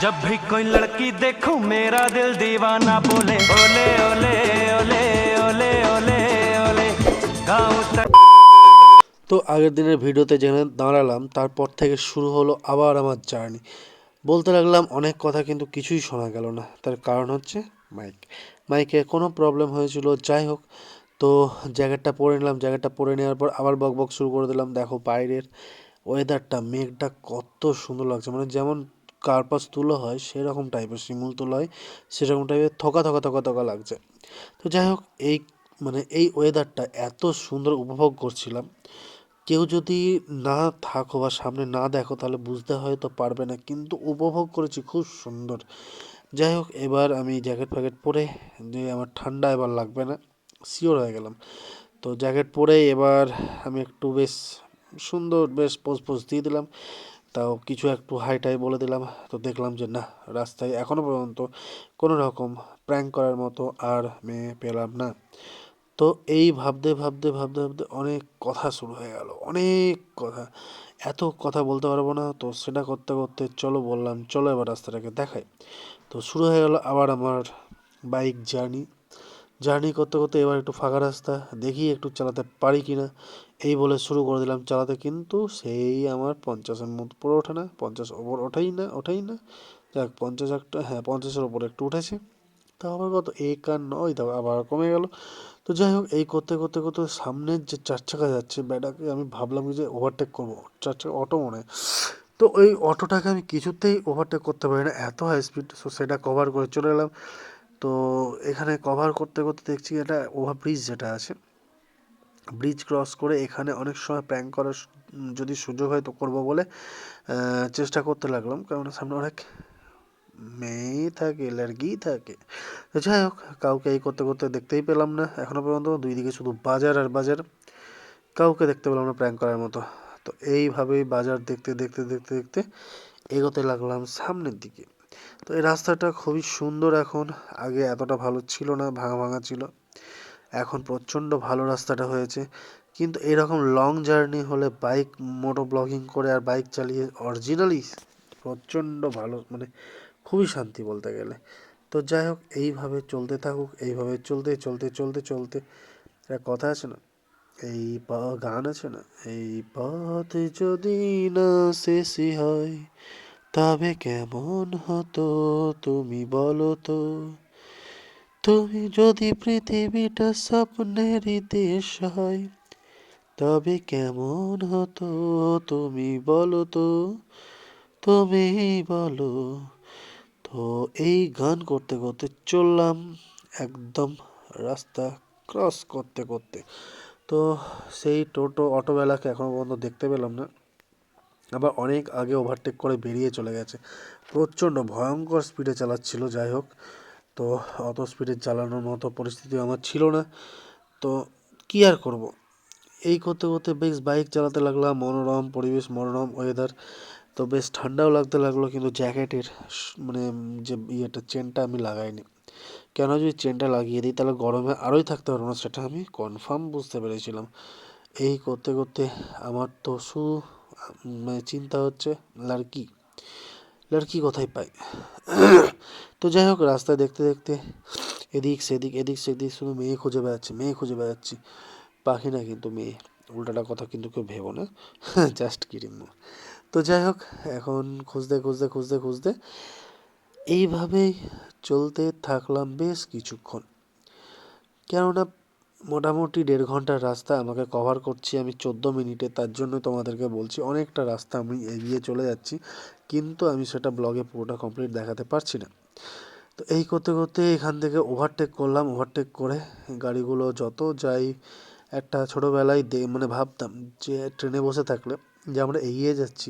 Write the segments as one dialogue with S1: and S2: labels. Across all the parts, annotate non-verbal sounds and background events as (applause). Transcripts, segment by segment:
S1: जब भी कोई लड़की देखूं मेरा दिल दीवाना बोले ओले ओले ओले ओले ओले ओले गाँव तक
S2: তো আগের দিনের ভিডিওতে যেখানে দাঁড়ালাম তারপর থেকে শুরু হলো আবার আমার জার্নি বলতে লাগলাম অনেক কথা কিন্তু কিছুই শোনা গেল না তার কারণ হচ্ছে মাইক মাইকে কোনো প্রবলেম হয়েছিল যাই হোক তো জ্যাকেটটা পরে নিলাম জ্যাকেটটা পরে নেওয়ার পর আবার বক বক শুরু করে দিলাম দেখো বাইরের ওয়েদারটা মেঘটা কত সুন্দর লাগছে মানে যেমন কার্পাস তুলো হয়, সেরকম টাইপের শিমুল তুলো হয়, সেরকম টাইপের থকা থকা থকা থকা লাগছে। তো যাই হোক, এই মানে এই ওয়েদারটা এত সুন্দর উপভোগ করছিলাম। কেউ যদি না থাকো বা সামনে না দেখো, তাহলে বুঝতে হয়তো পারবে না, কিন্তু উপভোগ করেছি খুব সুন্দর। যাই হোক, এবার আমি জ্যাকেট ফ্যাকেট পরে যে আমার ঠান্ডা এবার লাগবে না শিওর হয়ে গেলাম। তো জ্যাকেট পরে এবার আমি একটু বেশ সুন্দর, বেশ পোজ পোজ দিয়ে দিলাম। তাও কিছু একটু হাই টাই বলে দিলাম। তো দেখলাম যে, না, রাস্তায় এখনও পর্যন্ত কোনো রকম প্র্যাঙ্ক করার মতো আর মেয়ে পেলাম না। তো এই ভাবতে ভাবতে ভাবতে ভাবতে অনেক কথা শুরু হয়ে গেল। অনেক কথা। এত কথা বলতে পারব না। তো সেটা করতে করতে চলো বললাম, চলো এবার রাস্তাটাকে দেখাই। তো শুরু হয়ে গেল আবার আমার বাইক জার্নি জার্নি করতে করতে এবার একটু ফাঁকা রাস্তা। দেখি একটু চালাতে পারি কি না এই বলে শুরু করে দিলাম চালাতে। কিন্তু সেই আমার পঞ্চাশের মধ্যে পুরো ওঠে না, পঞ্চাশ ওপর ওঠেই না ওঠেই না। যাক, পঞ্চাশ একটা হ্যাঁ পঞ্চাশের ওপর একটু উঠেছে। তা আবার কত? এক আর নয় দেখো আবার কমে গেল। তো যাই হোক, এই করতে করতে করতে সামনের যে চার চাকা যাচ্ছে, ব্যাটাকে আমি ভাবলাম যে ওভারটেক করব। চার চাকা অটো মনে তো ওই অটোটাকে আমি কিছুতেই ওভারটেক করতে পারি না। এত হাই স্পিড সো সেটা কভার করে চলে এলাম। তো এখানে কভার করতে করতে দেখছি এটা ওভারব্রিজ যেটা আছে। ব্রিজ ক্রস করে এখানে অনেক সময় প্র্যাঙ্ক করার যদি সুযোগ হয় তো করব বলে চেষ্টা করতে লাগলাম। কারণ সামনে অনেক মেয়ে থাকে লার্গি থাকে। তো যাই হোক, কাউকে এই করতে করতে দেখতেই পেলাম না। এখনও পর্যন্ত দুই দিকে শুধু বাজার আর বাজার। কাউকে দেখতে পেলাম না প্র্যাঙ্ক করার মতো। তো এইভাবেই বাজার দেখতে দেখতে দেখতে দেখতে এগোতে লাগলাম সামনের দিকে। তো এই রাস্তাটা খুবই সুন্দর এখন। আগে এতটা ভালো ছিল না, ভাঙা ভাঙা ছিল। এখন প্রচণ্ড ভালো রাস্তাটা হয়েছে। কিন্তু এরকম লং জার্নি হলে বাইক মোটো ব্লগিং করে আর বাইক চালিয়ে অরিজিনালি প্রচণ্ড ভালো মানে খুবই শান্তি বলতে গেলে। তো যাই হোক, এইভাবে চলতে থাকুক, এইভাবে চলতে চলতে চলতে চলতে। একটা কথা আছে না, এই গান আছে না, এই পথ যদি না শেষই হয়, তবে কেমন হতো তুমি বলো তো? তুমি যদি পৃথিবীটা স্বপ্নের দেশ হয়, তবে কেমন হতো তুমি বলো তো? তুমি বলো। তো এই গান করতে করতে চললাম একদম রাস্তা ক্রস করতে করতে। তো সেই টোটো অটোবেলাকে এখনও পর্যন্ত দেখতে পেলাম না। আবার অনেক আগে ওভারটেক করে বেরিয়ে চলে গেছে। প্রচণ্ড ভয়ঙ্কর স্পিডে চালাচ্ছিল, যাই হোক। তো অত স্পিডে চালানোর মতো পরিস্থিতি আমার ছিল না। তো কী আর করব? এই করতে করতে বেশ বাইক চালাতে লাগলাম, মনোরম পরিবেশ, মনোরম ওয়েদার তো বেশ ঠান্ডাও লাগতে লাগল কিন্তু জ্যাকেটের মানে যে ইয়েটা চেনটা আমি লাগাইনি। কেন যদি চেনটা লাগিয়ে দিই, তাহলে গরমে আরোই থাকতে পারব না, সেটা আমি কনফার্ম বুঝতে পেরেছিলাম। এই করতে করতে আমার তো শুধু মানে চিন্তা হচ্ছে লাড়কি লাড়কি কোথায় পাই তো যাই হোক রাস্তায় দেখতে দেখতে এদিক সেদিক এদিক সেদিক শুধু মেয়ে খুঁজে বেড়াচ্ছি মেয়ে খুঁজে বেড়াচ্ছি পাখি না কিন্তু মেয়ে উল্টাটা কথা কিন্তু কেউ ভেবো না জাস্ট কিরিম তো যাই হোক এখন খুঁজতে খুঁজতে খুঁজতে খুঁজতে এইভাবেই চলতে থাকলাম বেশ কিছুক্ষণ কেননা মোটামুটি দেড় ঘণ্টার রাস্তা আমাকে কভার করছি আমি চোদ্দ মিনিটে, তার জন্য তোমাদেরকে বলছি অনেকটা রাস্তা আমি এগিয়ে চলে যাচ্ছি, কিন্তু আমি সেটা ব্লগে পুরোটা কমপ্লিট দেখাতে পারছি না। তো এই করতে করতে এখান থেকে ওভারটেক করলাম ওভারটেক করে গাড়িগুলো যত যাই একটা ছোটোবেলায় দে মানে ভাবতাম যে ট্রেনে বসে থাকলে যে আমরা এগিয়ে যাচ্ছি,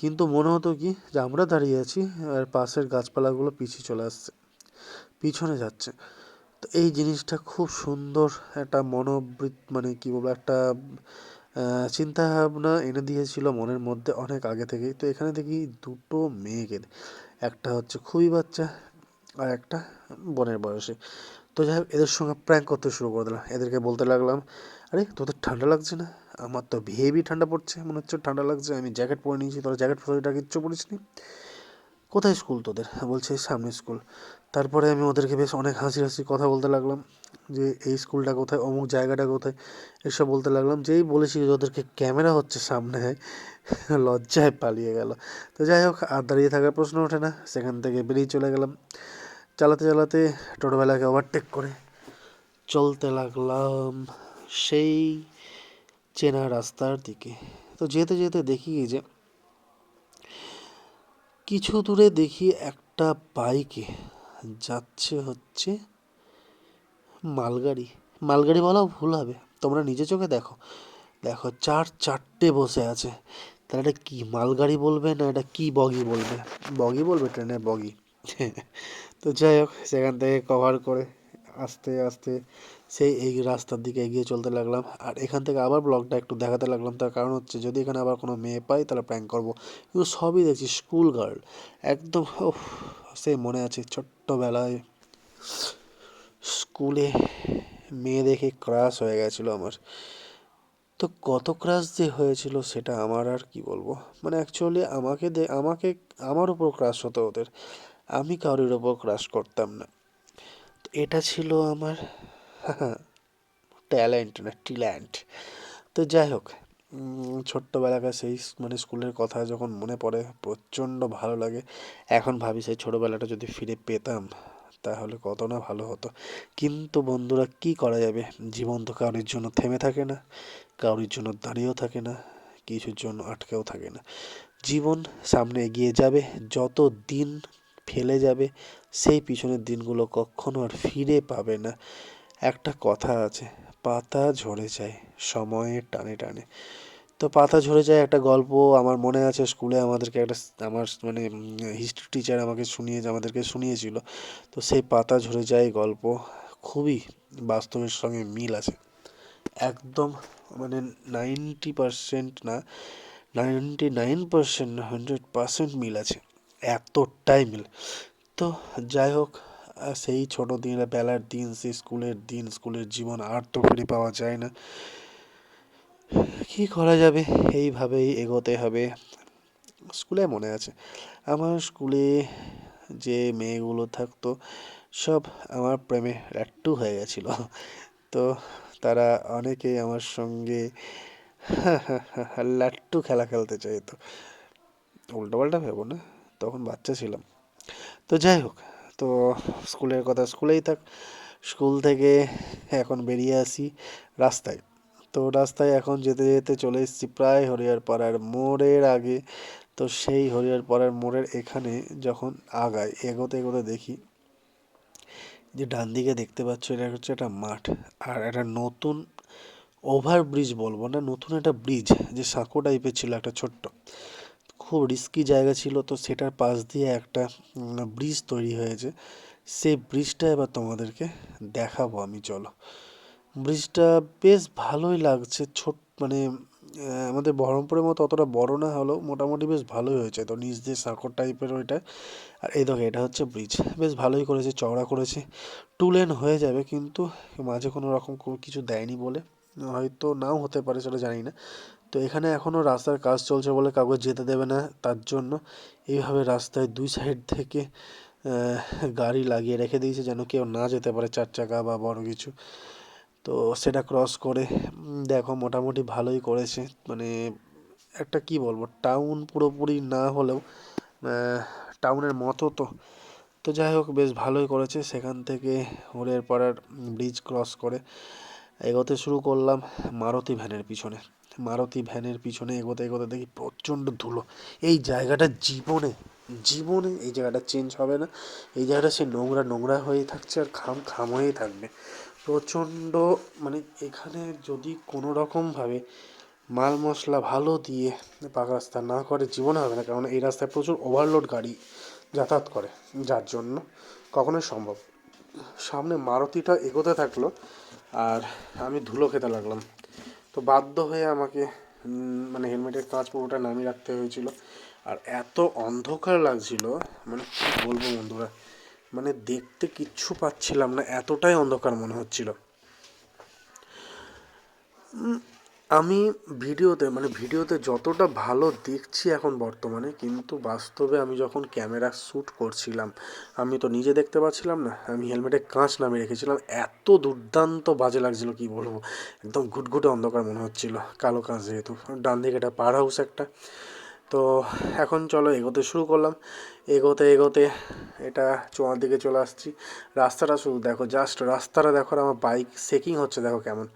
S2: কিন্তু মনে হতো কি যে আমরা দাঁড়িয়ে আছি আর পাশের গাছপালাগুলো পিছিয়ে চলে আসছে, পিছনে যাচ্ছে। তো এই জিনিসটা খুব সুন্দর একটা মনোবৃত মানে কি বলব, একটা চিন্তা ভাবনা এনে দিয়েছিল মনের মধ্যে অনেক আগে থেকেই। তো এখানে দেখি দুটো মেয়েকে একটা হচ্ছে খুবই বাচ্চা আর একটা বোনের বয়সে। তো যাই হোক, এদের সঙ্গে প্র্যাঙ্ক করতে শুরু করে দিলাম। এদেরকে বলতে লাগলাম, আরে, তোদের ঠান্ডা লাগছে না? আমার তো হেভি ঠান্ডা পড়ছে। মনে হচ্ছে ঠান্ডা লাগছে, আমি জ্যাকেট পরে নিয়েছি। তোরা জ্যাকেট ফোটা কিচ্ছু পরিস নি কোথায় স্কুল তোদের? বলছে সামনে স্কুল তারপরে আমি ওদেরকে বেশ অনেক হাসি হাসি কথা বলতে লাগলাম, যে এই স্কুলটা কোথায়, অমুক জায়গাটা কোথায়, এসব বলতে লাগলাম। যেই বলেছি যে ওদেরকে ক্যামেরা হচ্ছে সামনে, লজ্জায় পালিয়ে গেল। তো যাই হোক, আর দাঁড়িয়ে থাকার প্রশ্ন ওঠে না, সেখান থেকে বেরিয়ে চলে গেলাম। চালাতে চালাতে টোটোবেলাকে ওভারটেক করে চলতে লাগলাম সেই চেনা রাস্তার দিকে। তো যেতে যেতে দেখি যে, কিছু দূরে দেখি একটা বাইকে যাচ্ছে হচ্ছে মালগাড়ি। মালগাড়ি বলাও ভুল হবে। তোমরা নিজে চোখে দেখো। দেখো, চার চারটে বসে আছে। তাহলে এটা কি মালগাড়ি বলবে না এটা কি বগি বলবে? বগি বলবে ট্রেনের বগি। (laughs) তো যাই হোক, সেখান থেকে কভার করে আস্তে আস্তে সেই এই রাস্তার দিকে এগিয়ে চলতে লাগলাম। আর এখান থেকে আবার ব্লগটা একটু দেখাতে লাগলাম। তার কারণ হচ্ছে, যদি এখানে আবার কোনো মেয়ে পাই, তাহলে প্র্যাঙ্ক করব। কিন্তু সবই দেখছি স্কুল গার্ল একদম সেই মনে আছে ছোট্টবেলায় স্কুলে মেয়ে দেখে ক্রাশ হয়ে গেছিল আমার। তো কত ক্রাশ যে হয়েছিল সেটা আমার আর কি বলব? মানে অ্যাকচুয়ালি আমাকে দে আমাকে আমার উপর ক্রাশ হতো ওদের। আমি কারোর ওপর ক্রাশ করতাম না। তো এটা ছিল আমার (laughs) ট্যালেন্ট না ট্যালেন্ট তো যাই হোক ছোট্টবেলাকার সেই মানে স্কুলের কথা যখন মনে পড়ে, প্রচণ্ড ভালো লাগে। এখন ভাবি সেই ছোটোবেলাটা যদি ফিরে পেতাম, তাহলে কত না ভালো হতো। কিন্তু বন্ধুরা, কি করা যাবে? জীবন তো কারোর জন্য থেমে থাকে না, কারোর জন্য দাঁড়িয়েও থাকে না, কিছুর জন্য আটকেও থাকে না। জীবন সামনে এগিয়ে যাবে, যত দিন ফেলে যাবে, সেই পিছনের দিনগুলো কখনো আর ফিরে পাবে না। একটা কথা আছে, পাতা ঝরে যায় সময়ের টানে টানে। তো পাতা ঝরে যায় একটা গল্প আমার মনে আছে স্কুলে আমাদেরকে একটা আমার মানে হিস্ট্রি টিচার আমাকে শুনিয়ে, আমাদেরকে শুনিয়েছিল। তো সেই পাতা ঝরে যায় গল্প খুবই বাস্তবের সঙ্গে মিল আছে। একদম মানে নাইনটি পারসেন্ট না ninety nine percent hundred percent মিল আছে। এতটাই মিল। তো যাই হোক সেই ছোটো দিনের বেলার দিন, সেই স্কুলের দিন, স্কুলের জীবন আর তো ফিরে পাওয়া যায় না। কি করা যাবে? এইভাবেই এগোতে হবে। স্কুলে মনে আছে, আমার স্কুলে যে মেয়েগুলো থাকতো, সব আমার প্রেমে লাট্টু হয়ে গেছিল। তো তারা অনেকেই আমার সঙ্গে লাট্টু খেলা খেলতে চাইতো। উল্টো পাল্টা ভেবো না, তখন বাচ্চা ছিলাম। তো যাই হোক, তো স্কুলের কথা স্কুলেই থাক, স্কুল থেকে এখন বেরিয়ে আসি রাস্তায়। তো রাস্তায় এখন যেতে যেতে চলে এসেছি প্রায় হরিয়ারপাড়ার মোড়ের আগে। তো সেই হরিয়ারপাড়ার মোড়ের এখানে যখন আগায় এগোতে এগোতে দেখি যে ডান দিকে দেখতে পাচ্ছ এটা হচ্ছে একটা মাঠ। আর একটা নতুন ওভার ব্রিজ বলব না, নতুন একটা ব্রিজ যে সাঁকো টাইপের ছিল একটা ছোট্ট। খুব রিস্কি জায়গা ছিল, তো সেটার পাশ দিয়ে একটা ব্রিজ তৈরি হয়েছে। সেই ব্রিজটা এবার তোমাদেরকে দেখাবো আমি, চলো। ব্রিজটা বেশ ভালোই লাগছে। ছোট মানে আমাদের বহরমপুরের মতো অতটা বড় না হলেও মোটামুটি বেশ ভালোই হয়েছে। তো নিচ দিয়ে সাঁকর টাইপের ওইটা। আর এই দেখো, এটা হচ্ছে ব্রিজ বেশ ভালোই করেছে, চওড়া করেছে। টু লেন হয়ে যাবে কিন্তু মাঝে কোনো রকম কিছু দেয়নি বলে। হয়তো নাও হতে পারে সেটা জানি না। তো এখানে এখনও রাস্তার কাজ চলছে বলে কাউকে যেতে দেবে না তার জন্য। এইভাবে রাস্তায় দুই সাইড থেকে গাড়ি লাগিয়ে রেখে দিয়েছে যেন কেউ না যেতে পারে চার চাকা বা বড় কিছু। তো সেটা ক্রস করে দেখো মোটামুটি ভালোই করেছে। মানে একটা কি বলব টাউন পুরোপুরি না হলেও টাউনের মতো তো। তো যাই হোক, বেশ ভালোই করেছে। সেখান থেকে হরিয়ার পাড়ার ব্রিজ ক্রস করে এগোতে শুরু করলাম মারুতি ভ্যানের পিছনে। মারুতি ভ্যানের পিছনে এগোতে এগোতে দেখি প্রচণ্ড ধুলো। এই জায়গাটা জীবনে জীবনে এই জায়গাটা চেঞ্জ হবে না। এই জায়গাটা সে নোংরা নোংরা হয়েই থাকছে আর খাম খাম হয়েই থাকবে। প্রচণ্ড মানে এখানে যদি কোনো রকমভাবে মাল মশলা ভালো দিয়ে পাকা রাস্তা না করে, জীবনে হবে না। কারণ এই রাস্তায় প্রচুর ওভারলোড গাড়ি যাতায়াত করে। যার জন্য কখনোই সম্ভব। সামনে মারুতিটা এগোতে থাকল আর আমি ধুলো খেতে লাগলাম। তো বাধ্য হয়ে আমাকে মানে হেলমেটের কাঁচ পুরোটা নামিয়ে রাখতে হয়েছিল। আর এত অন্ধকার লাগছিল মানে কি বলব বন্ধুরা মানে দেখতে কিচ্ছু পাচ্ছিলাম না, এতটাই অন্ধকার মনে হচ্ছিল। আমি ভিডিওতে মানে ভিডিওতে যতটা ভালো দেখছি এখন বর্তমানে, কিন্তু বাস্তবে আমি যখন ক্যামেরা শ্যুট করছিলাম, আমি তো নিজে দেখতে পাচ্ছিলাম না, আমি হেলমেটে কাঁচ নামিয়ে রেখেছিলাম, এত দুর্দান্ত বাজে লাগছিল, কি বলব, একদম ঘুটঘুটে অন্ধকার মনে হচ্ছিল, কালো কাঁচ যেহেতু, ডান দিকে একটা পার হাউস একটা তো এখন চলো এগোতে শুরু করলাম। এগোতে এগোতে এটা চোয়ার দিকে চলে আসছি। রাস্তাটা শুধু দেখো জাস্ট রাস্তাটা দেখো আমার বাইক সেকিং হচ্ছে, দেখো কেমন।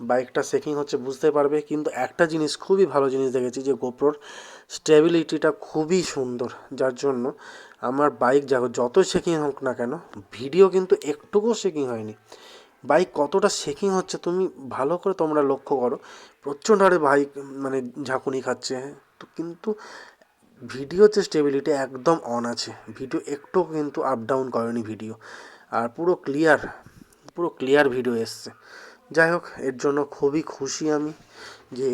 S2: বাইকটা সেকিং হচ্ছে, বুঝতে পারবে। কিন্তু একটা জিনিস খুবই ভালো জিনিস দেখেছি যে গোপ্রোর স্টেবিলিটিটা খুবই সুন্দর। যার জন্য আমার বাইক যাও যত সেকিং হোক না কেন ভিডিও কিন্তু একটুকুও সেকিং হয়নি। বাইক কতটা শেকিং হচ্ছে তুমি ভালো করে তোমরা লক্ষ্য করো। প্রচণ্ড হারে বাইক মানে ঝাঁকুনি খাচ্ছে। তো কিন্তু ভিডিও যে স্টেবিলিটি একদম অন আছে। ভিডিও একটু কিন্তু আপ ডাউন করেনি ভিডিও আর পুরো ক্লিয়ার পুরো ক্লিয়ার ভিডিও এসছে। যাই হোক, এর জন্য খুবই খুশি আমি যে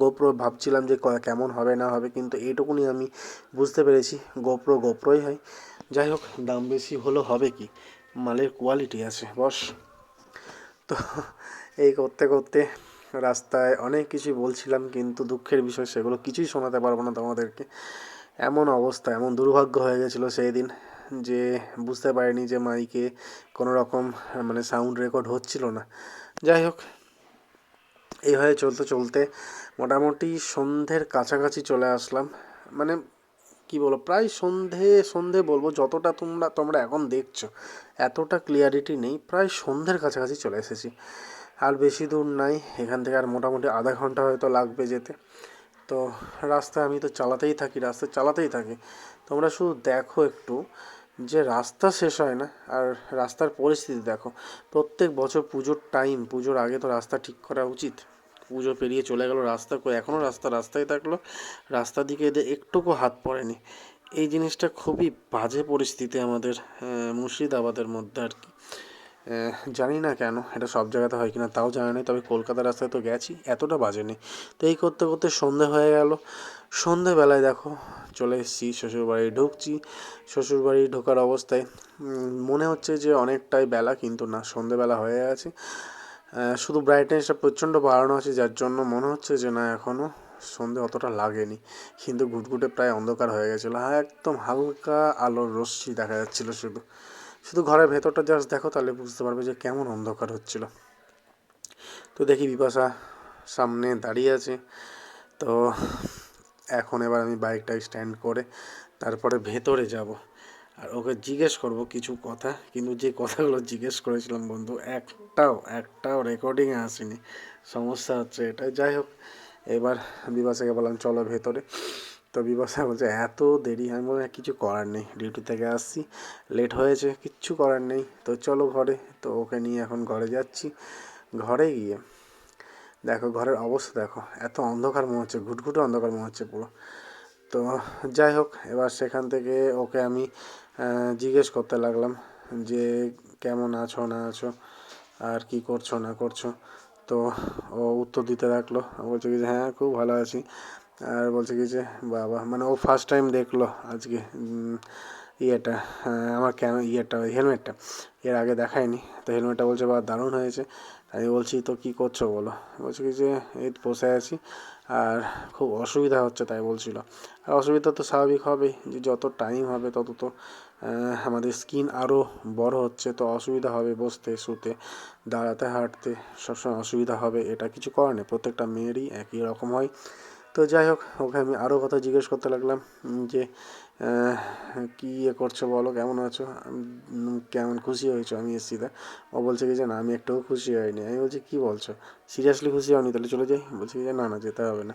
S2: গোপ্রো ভাবছিলাম যে কেমন হবে, না হবে, কিন্তু এইটুকুনি আমি বুঝতে পেরেছি। গোপ্রো গোপ্রোই হয়। যাই হোক, দাম বেশি হলেও হবে কি? মালের কোয়ালিটি আছে, বস। তো এই করতে করতে রাস্তায় অনেক কিছু বলছিলাম, কিন্তু দুঃখের বিষয় সেগুলো কিছুই শোনাতে পারব না তোমাদেরকে। এমন অবস্থা, এমন দুর্ভাগ্য হয়ে গেছিল সেই দিন যে বুঝতে পারিনি যে মাইকে কোনো রকম মানে সাউন্ড রেকর্ড হচ্ছিল না। যাই হোক, এইভাবে চলতে চলতে মোটামুটি সন্ধ্যের কাছাকাছি চলে আসলাম। মানে কি বলো প্রায় সন্ধে সন্ধে বলব, যতটা তোমরা তোমরা এখন দেখছ, এতটা ক্লিয়ারিটি নেই, প্রায় সন্ধ্যের কাছাকাছি চলে এসেছি। আর বেশি দূর নাই। এখান থেকে আর মোটামুটি আধা ঘণ্টা হয়তো লাগবে যেতে। তো রাস্তা আমি তো চালাতেই থাকি রাস্তা চালাতেই থাকি। তোমরা শুধু দেখো একটু যে রাস্তা শেষ হয় না, আর রাস্তার পরিস্থিতি দেখো। প্রত্যেক বছর পুজোর টাইম পুজোর আগে তো রাস্তা ঠিক করা উচিত। পুজো পেরিয়ে চলে গেল, রাস্তা এখনও রাস্তা রাস্তায় থাকল। রাস্তার দিকে এদের একটুকু হাত পড়েনি। এই জিনিসটা খুবই বাজে পরিস্থিতি আমাদের মুর্শিদাবাদের মধ্যে আর কি। জানি না কেন, এটা সব জায়গাতে হয় কিনা তাও জানি না তবে কলকাতার রাস্তায় তো গেছি, এতটা বাজে নেই। তো এই করতে করতে সন্ধে হয়ে গেল। সন্ধেবেলায় দেখো, চলে এসেছি শ্বশুরবাড়ি, ঢুকছি। শ্বশুরবাড়ি ঢোকার অবস্থায় মনে হচ্ছে যে অনেকটাই বেলা, কিন্তু না, সন্ধেবেলা হয়ে গেছে। শুধু ব্রাইটনেসটা প্রচণ্ড বাড়ানো আছে, যার জন্য মনে হচ্ছে যে না এখনও সন্ধে অতটা লাগেনি। কিন্তু ঘুটঘুটে প্রায় অন্ধকার হয়ে গেছিল হ্যাঁ একদম হালকা আলোর রশ্মি দেখা যাচ্ছিল শুধু। শুধু ঘরের ভেতরটা জাস্ট দেখো, তাহলে বুঝতে পারবে যে কেমন অন্ধকার হচ্ছিল। তো দেখি বিপাশা সামনে দাঁড়িয়ে আছে। তো এখন এবার আমি বাইকটা স্ট্যান্ড করে তারপরে ভেতরে যাব। আর ওকে জিজ্ঞেস করব কিছু কথা, কিন্তু যে কথাগুলো জিজ্ঞেস করেছিলাম বন্ধু, একটাও একটাও রেকর্ডিংয়ে আসেনি। সমস্যা হচ্ছে এটা। যাই হোক, এবার বিবাসাকে বললাম, চলো ভেতরে। তো বিবাসা বলছে, এত দেরি, আমি বললাম কিছু করার নেই, ডিউটি থেকে আসছি, লেট হয়েছে, কিচ্ছু করার নেই, তো চলো ঘরে। তো ওকে নিয়ে এখন ঘরে যাচ্ছি, ঘরে গিয়ে দেখো ঘরের অবস্থা দেখো, এত অন্ধকার মনে হচ্ছে, ঘুটঘুটে অন্ধকার মনে হচ্ছে পুরো। তো যাই হোক, এবার সেখান থেকে ওকে আমি জিজ্ঞেস করতে লাগলাম যে, কেমন আছো, না আছো, আর কি করছ, না করছ? তো ও উত্তর দিতে লাগল বলছে কি হ্যাঁ খুব ভালো আছি। আর বলছে কি যে, বাবা মানে ও ফার্স্ট টাইম দেখল আজকে ইয়েটা আমার কেন, ইয়েটা, ওই হেলমেটটা এর আগে দেখায়নি, তো হেলমেটটা বলছে বা দারুণ হয়েছে। আমি বলছি, তো কী করছ বলো? বলছে কি যে, এই বসে আছি। আর খুব অসুবিধা হচ্ছে তাই বলছিল। আর অসুবিধা তো স্বাভাবিক হবেই, যে যত টাইম হবে, তত তো আমাদের স্কিন আরও বড় হচ্ছে, তো অসুবিধা হবে বসতে, শুতে, দাঁড়াতে, হাঁটতে, সবসময় অসুবিধা হবে, এটা কিছু করার নেই। প্রত্যেকটা মেয়েরই একই রকম হয়। তো যাই হোক, ওকে আমি আরও কথা জিজ্ঞেস করতে লাগলাম যে কী ইয়ে করছ বলো, কেমন আছো? কেমন খুশি হয়েছো? আমি এসছি তা। ও বলছে কি যে, না, আমি একটুও খুশি হয়নি। আমি বলছি, কী বলছো? সিরিয়াসলি খুশি হয়নি? তাহলে চলে যাই। বলছি যে, না না, যেতে হবে না।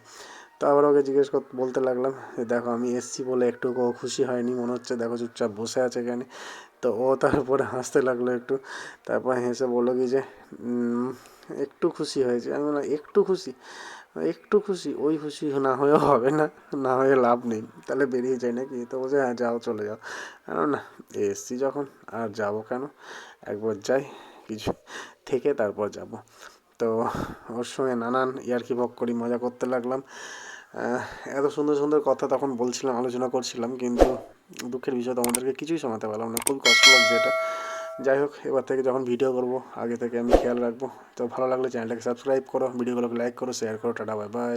S2: তো আবার ওকে জিজ্ঞেস বলতে লাগলাম, যে, দেখো, আমি এসছি বলে একটু ও খুশি হয়নি, মনে হচ্ছে, দেখো, চুপচাপ বসে আছে এখানে। তো ও তারপরে হাসতে লাগল একটু। তারপর হেসে বলল কি যে একটু খুশি হয়েছে। আমি বললাম, একটু খুশি? একটু খুশি ওই খুশি না হয়েও হবে না না হয়ে লাভ নেই। তাহলে বেরিয়ে যাই নাকি? তো বলছে হ্যাঁ যাও চলে যাও। বললাম, না এসছি যখন আর যাব কেন? একবার যাই কিছু থেকে তারপর যাব। তো ওর সঙ্গে নানান ইয়ার্কি বক করি মজা করতে লাগলাম। এত সুন্দর সুন্দর কথা তখন বলছিলাম আলোচনা করছিলাম কিন্তু দুঃখের বিষয় তোমাদেরকে কিছুই শোনাতে পারলাম না। খুব কষ্ট লাগছে এটা যাই হোক এবার থেকে যখন ভিডিও করব আগে থেকে আমি খেয়াল রাখব তো ভালো লাগলে চ্যানেলটাকে সাবস্ক্রাইব করো ভিডিওগুলোকে লাইক করো শেয়ার করো টাটা বাই বাই